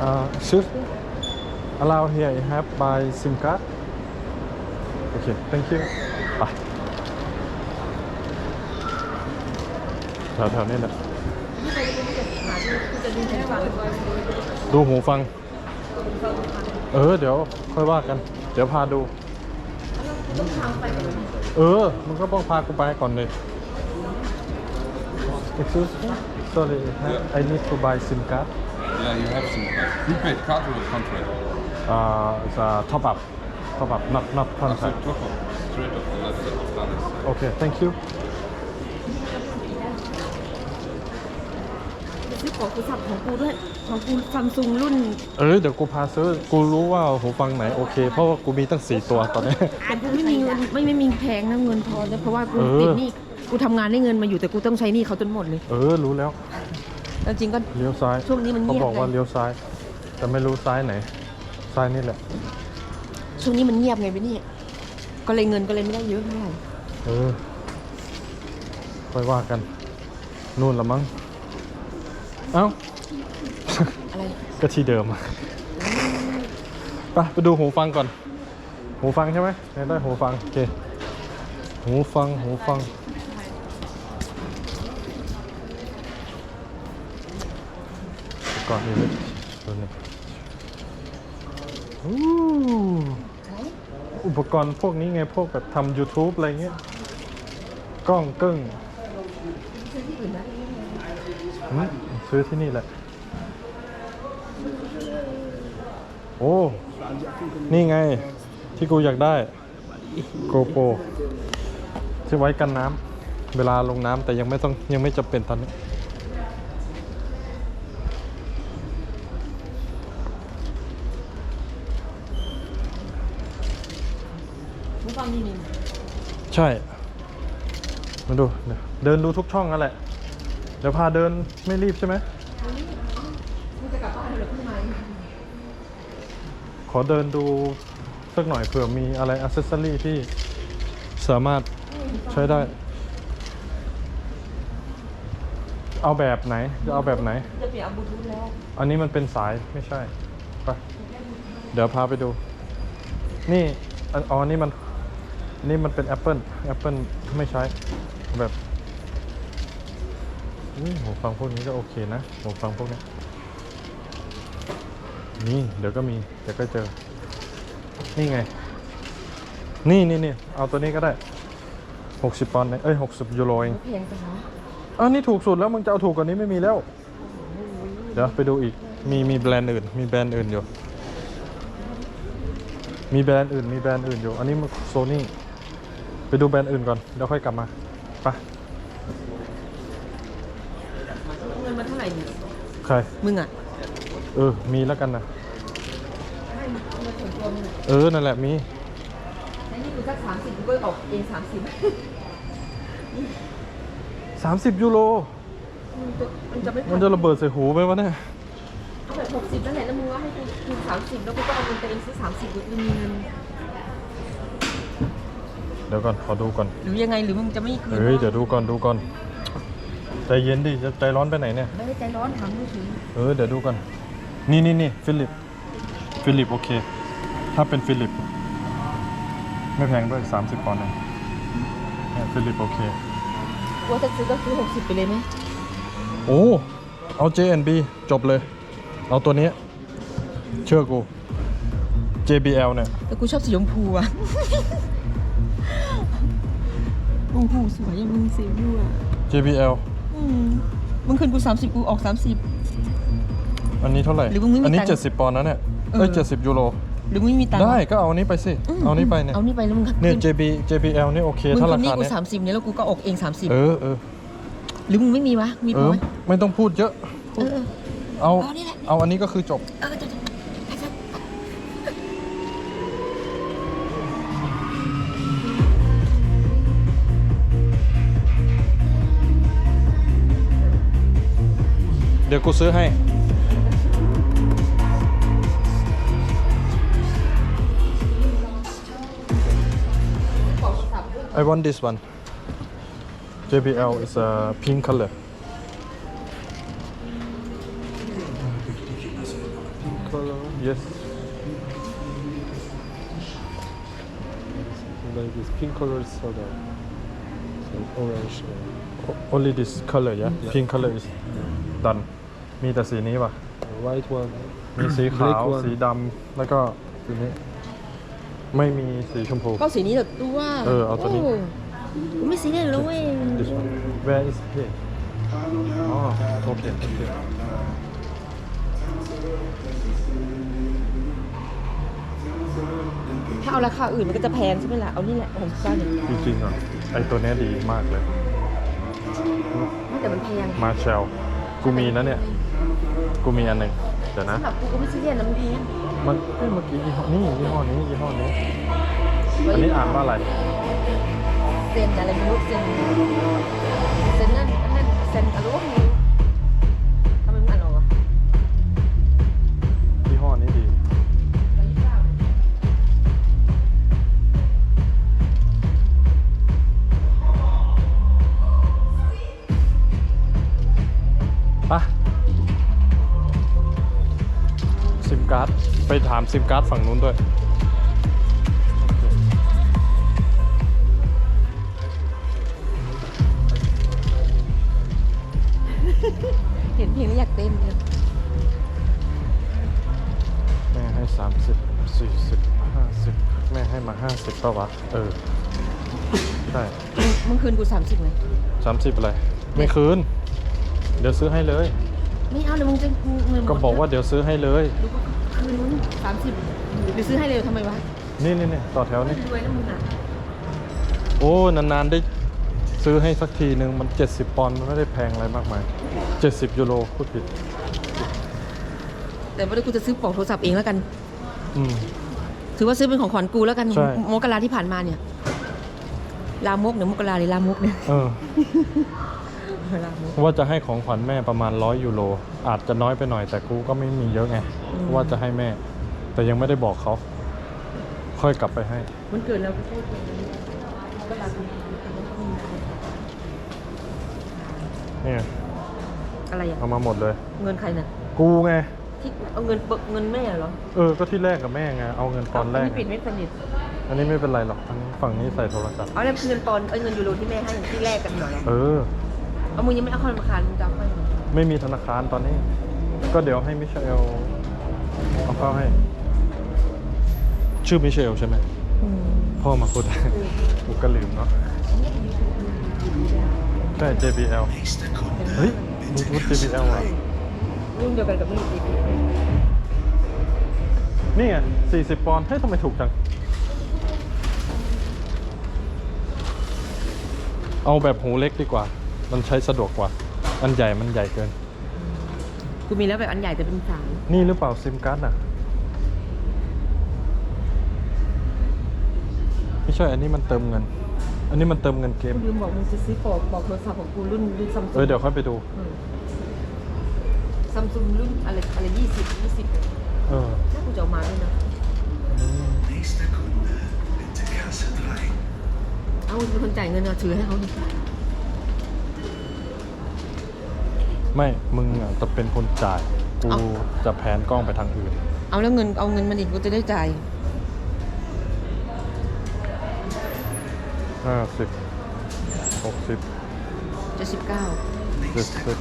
Uh, excuse me. Allow here you have by SIM card. Okay, thank you. ไปแถวๆนี้แหละดูหูฟัง เออ เดี๋ยวค่อยว่ากัน เดี๋ยวพาดู เออ มันก็ต้องพากูไปก่อนเลย Excuse me sorry I need to buy SIM card Yeah, you have some card. Prepaid card or contract? uh it's a top up top up not not Also contract top up. Straight off the left side. Alles. okay thank you ซื้อของกูสับของกูด้วยของกูซัมซุงรุ่นเออเดี๋ยวกูพาซื้อกูรู้ว่าหูฟังไหนโอเค เพราะว่ากูมีตั้งสี่ตัวตอนนี้ แต่กูไม่มีเงินไม่ไม่มีแพงนะเงินพอนะเพราะว่ากูเออ ติดหนี้กูทำงานได้เงินมาอยู่แต่กูต้องใช้หนี้เขาจนหมดเลย เออรู้แล้ว แล้วจริงก็ เลี้ยวซ้ายช่วงนี้มันเงียบเขาบอกว่าไง เลี้ยวซ้าย แต่ไม่รู้ซ้ายไหน ซ้ายนี่แหละ ช่วงนี้มันเงียบไงพี่นี่ ก็เลยเงินก็เลยไม่ได้เยอะเท่าไหร่เออ ค่อยว่ากัน นู่นละมั้ง เอ้า อะไรก็ที่เดิมอะไปไปดูหูฟังก่อน หูฟังใช่ไหมอยากได้หูฟัง โอเค หูฟัง หูฟัง ก่อนนี้เลยตัวนี้อู้อุปกรณ์พวกนี้ไงพวกแบบทำ YouTube อะไรเงี้ย กล้องกึ้งหืมซื้อที่นี่แหละ โอ้ นี่ไง ที่กูอยากได้ โกโปรที่ไว้กันน้ำเวลาลงน้ำแต่ยังไม่ต้องยังไม่จำเป็นตอนนี้ ผู้ฟังนี่นี่ใช่ มาดูเดี๋ยวเดินดูทุกช่องนั่นแหละ เดี๋ยวพาเดินไม่รีบใช่ไหมมึงจะกลับบ้านหรือเพิ่งมาขอเดินดูสักหน่อยเผื่อมีอะไรอ c เซสซอรี่ที่สามารถใช้ได้ เอาแบบไหน จะเอาแบบไหน จะเปลี่ยนเอาบลูทูธแล้วอันนี้มันเป็นสายไม่ใช่ไปเดี๋ยวพาไปดู นี่อันอ๋อนี่มัน นี่มันเป็น Apple Apple ไม่ใช้แบบอุ๊ยหูฟังพวกนี้ก็โอเคนะหูฟังพวกนี้นี่เดี๋ยวก็มีเดี๋ยวก็เจอ นี่ไง นี่นี่นี่เอาตัวนี้ก็ได้60ปอนด์เองเอ้ย60ยูโรเองแพงจังวะอันนี้ถูกสุดแล้วมึงจะเอาถูกกว่านี้ไม่มีแล้ว เดี๋ยวไปดูอีกมีมีแบรนด์อื่น มีแบรนด์อื่นอยู่ มีแบรนด์อื่น มีแบรนด์อื่นอยู่ อันนี้มันโซนี่ ไปดูแบรนด์อื่นก่อนเดี๋ยวค่อยกลับมาไปเงินมาเท่าไหร่เนี่ยใครมึงอะเออมีแล้วกันนะให้เงินส่วนตัวมึงอะเออนั่นแหละมีใช้หนี่กูสักสามสิบกูก็ออกเองสามสิบ30ยูโรมันจะไม่มันจะระเบิดใส่หูไหมวะเนี่ยเอาแบบหกสิบนั่นแหละแล้วมึงว่าให้กูกูสามสิบแล้วกูก็เอาเงินตัวเองซื้อสามสิบกูจะมีเงิน เดี๋ยวก่อนขอดูก่อนหรือยังไงหรือมึงจะไม่คืนเฮ้ยเดี๋ยวดูก่อนดูก่อนใจเย็นดิจะใจร้อนไปไหนเนี่ยไม่ได้ใจร้อนถามดูถึงเออเดี๋ยวดูกันนี่นี่นี่ฟิลิปฟิลิปโอเค ถ้าเป็นฟิลิป ไม่แพงด้วย30ปอนด์เองเนี่ยฟิลิปโอเคว่าจะซื้อก็ซื้อหกสิบไปเลยไหมโอ้เอา JNB จบเลย เอาตัวเนี้ยเชื่อกู JBL เนี่ยแต่กูชอบสีชมพูอะ โอ้โหสวยยังมึงสีชมพูอะ JBL อืมมึงคืนกูสามสิบกูออกสามสิบอันนี้เท่าไหร่ หรือมึงไม่มีอันนี้ ตังค์70 ปอนด์นะเนี่ยเอ้ยเออ 70 ยูโร หรือมึงไม่มีตังค์ได้ก็เอาอันนี้ไปสิ มเอาอันนี้ไปเนี่ย เอานี่ไปแล้วมึงก็เนี่ยคืน JB JBL นี่โอเคมึงถ้าคืรานนี่คากูเนี้ยสามสิบเนี่ยแล้วกูก็ออกเองสามสิบเออเออหรือมึงไม่มีวะ มีเอพออไหมไม่ต้องพูดเยอะ เออ เออ เอา เอานี่แหละ เอาอันนี้ก็คือจบ เออจะจะ เดี๋ยวกูซื้อให้ I want this one. JBL is a pink color. yes like this pink color is sold out. So orange. uh, only this color yeah Yeah. pink color is done มีแต่สีนี้ป่ะ uh, white one. มีสีขาว Black one. สีดำแล้วก็สีนี้ ไม่มีสีชมพู ก็สีนี้เถอะตัวเออเอาตัวนี้ โกูไม่ซีเรียสเลยเว้ย this one where is it อ๋อโอเคโอเค ถ้าเอาราคาอื่นมันก็จะแพงใช่ไหมล่ะ เอานี่แหละของเจ้าเนี่ยจริงๆอะไอตัวเนี้ยดีมากเลย แต่มันแพง มาเชลกูมีนะเนี่ย กูมีอันหนึ่งเดี๋ยวนะสำหรับกูก็ไม่ซีเรียสนะมันแพงมันเอ้ยเมื่อกี้ยี่ห้อนี่ยี่ห้อนี้ยี่ห้อนี้ อันนี้อ่านว่าอะไร เซนอะไรไม่รู้เซนเซนนั่นนั่นเซนอะไรวะไม่รู้ การ์ด ไปถามซิมการ์ดฝั่งนู้นด้วย เห็นเพลงแล้วอยากเต้นเนี่ยแม่ให้ 30 40 50 แม่ให้มา 50ป่าวะ เออ ใช่ มึงคืนกูสามสิบไหม30อะไร ไม่คืน เดี๋ยวซื้อให้เลย ไม่เอาเดี๋ยวมึงจะกูเงินหมดก็บอกว่าเดี๋ยวซื้อให้เลย ดูก็ คืนมึงสามสิบหรือซื้อให้เลยทำไมวะนี่นี่นี่ต่อแถวนี่รวยนะมึงอะโอ้นานๆได้ซื้อให้สักทีหนึ่งมัน 70 ปอนด์มันไม่ได้แพงอะไรมากมาย 70 ยูโรพูดผิด แต่ว่าเดี๋ยวกูจะซื้อปลอกโทรศัพท์เองแล้วกัน อืม ถือว่าซื้อเป็นของขวัญกูแล้วกันใช่ มกราที่ผ่านมาเนี่ย ลามกเนี่ยมกราหรือลามกเนี่ย เออ ลามกว่าจะให้ของขวัญแม่ประมาณ100ยูโรอาจจะน้อยไปหน่อยแต่กูก็ไม่มีเยอะไงว่าจะให้แม่ แต่ยังไม่ได้บอกเขา ค่อยกลับไปให้ มันเกิดแล้วกูพูดอย่างนี้มกราคมเนี่ยอะไรอะเอามาหมดเลย เงินใครน่ะกูไงที่เอาเงินเบิกเงินแม่เหรอเออก็ที่แรกกับแม่ไงเอาเงินปอนด์แรกไม่ปิดไม่สนิทอันนี้ไม่เป็นไรหรอกอันนี้ฝั่งนี้ใส่โทรศัพท์ เอาแล้วเงินปอนด์เอ้ยเงินยูโรที่แม่ให้ที่แรกกันหน่อยเออ เอามึงยังไม่เอาเข้าธนาคารมึงจะเอาเข้ายังไงไม่มีธนาคารตอนนี้ ก็เดี๋ยวให้มิเชลเอาเข้าให้ ชื่อมิเชลใช่ไหมอืมพ่อมาพูดได้กูก็ลืมเนาะใช่ JBL เฮ้ยบลูทูธ JBL อะรุ่นเดียวกันกับมึงอีกนี่ไง40 ปอนด์เฮ้ยทำไมถูกจัง เอาแบบหูเล็กดีกว่า มันใช้สะดวกกว่า อันใหญ่มันใหญ่เกิน กูมีแล้วแบบอันใหญ่แต่เป็นสายนี่หรือเปล่าซิมการ์ดอะ ไม่ใช่ อันนี้มันเติมเงิน อันนี้มันเติมเงินเกม กูลืมบอกมึงจะซื้อปลอกปลอกโทรศัพท์ของกูรุ่นรุ่นซัมซุงเออเดี๋ยวค่อยไปดู ซัมซุงรุ่นอะไรอะไรยี่สิบยี่สิบเออถ้ากูจะเอามาด้วยนะ Nächster Kunde, bitte Kasse 3. เอาเป็นคนจ่ายเงินเอาถือให้เขาดิ ไม่ มึงอะจะเป็นคนจ่าย กูจะแผนกล้องไปทางอื่น เอาแล้วเงินเอาเงินมาดิกูจะได้จ่ายห้าสิบหกสิบจะสิบเก้าเจ็ดสิบ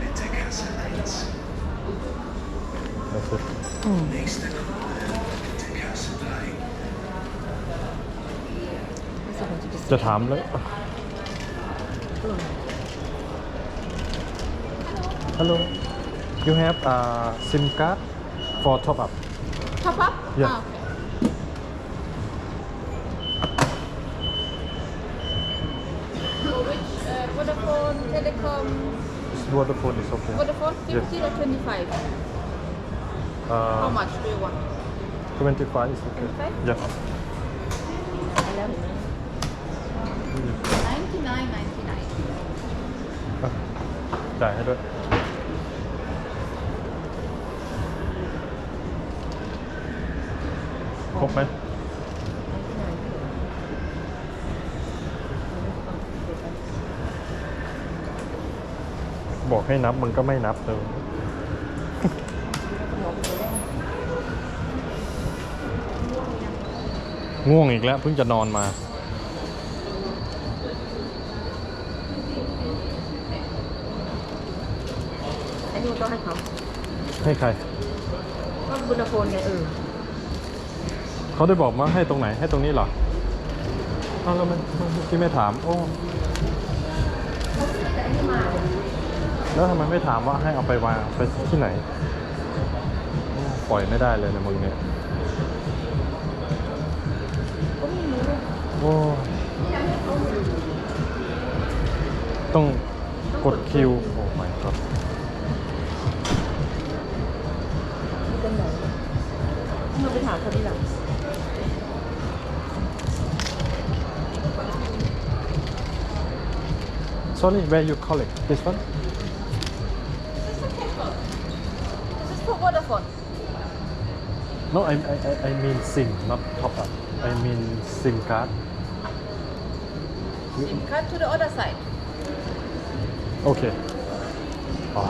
Bitte Kasse 1. แปดสิบอืม Nächster Kunde, bitte Kasse 3. จะถามเลย Hello you have a SIM card for top up ท็อปอัพ Yeah. Vodafone Telecom Vodafone is okay Vodafone Yes. 50 or 25 uh, How much do you want 25 is okay 25? yes แล้วเห็นไหม99 99อะจ่ายให้ด้วย ครบไหมบอกให้นับมันก็ไม่นับเลยง่วงอีกแล้วเพิ่งจะนอนมา ไอ้นูต้องให้เขาให้ใครก็บุญพลไงเออ เขาได้บอกมาให้ตรงไหนให้ตรงนี้เหรออ้าแล้วมันที่ไม่ถาม โอ้แล้วทำไมไม่ถามว่าให้เอาไปวางไปที่ไหน ปล่อยไม่ได้เลยนะมึงเนี่ย sorry where you collect this one This is a paper. This is for Vodafone no I I I- I mean SIM not top up I mean SIM card SIM card to the other side โอเคอ๋อ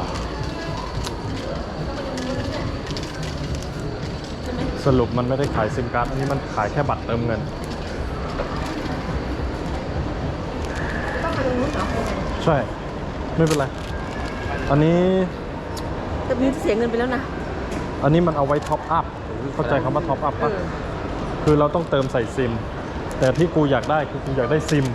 ใช่ไหมสรุปมันไม่ได้ขายซิมการ์ด อันนี้มันขายแค่บัตรเติมเงิน ต้องไปตรงนู้นเหรอ ใช่ ไม่เป็นไร อันนี้ แต่มีเสียเงินไปแล้วนะอันนี้มันเอาไว้ท็อปอัพ เข้าใจคำว่าท็อปอัพเอปะอคือเราต้องเติมใส่ซิม แต่ที่กูอยากได้คือกูอยากได้ซิม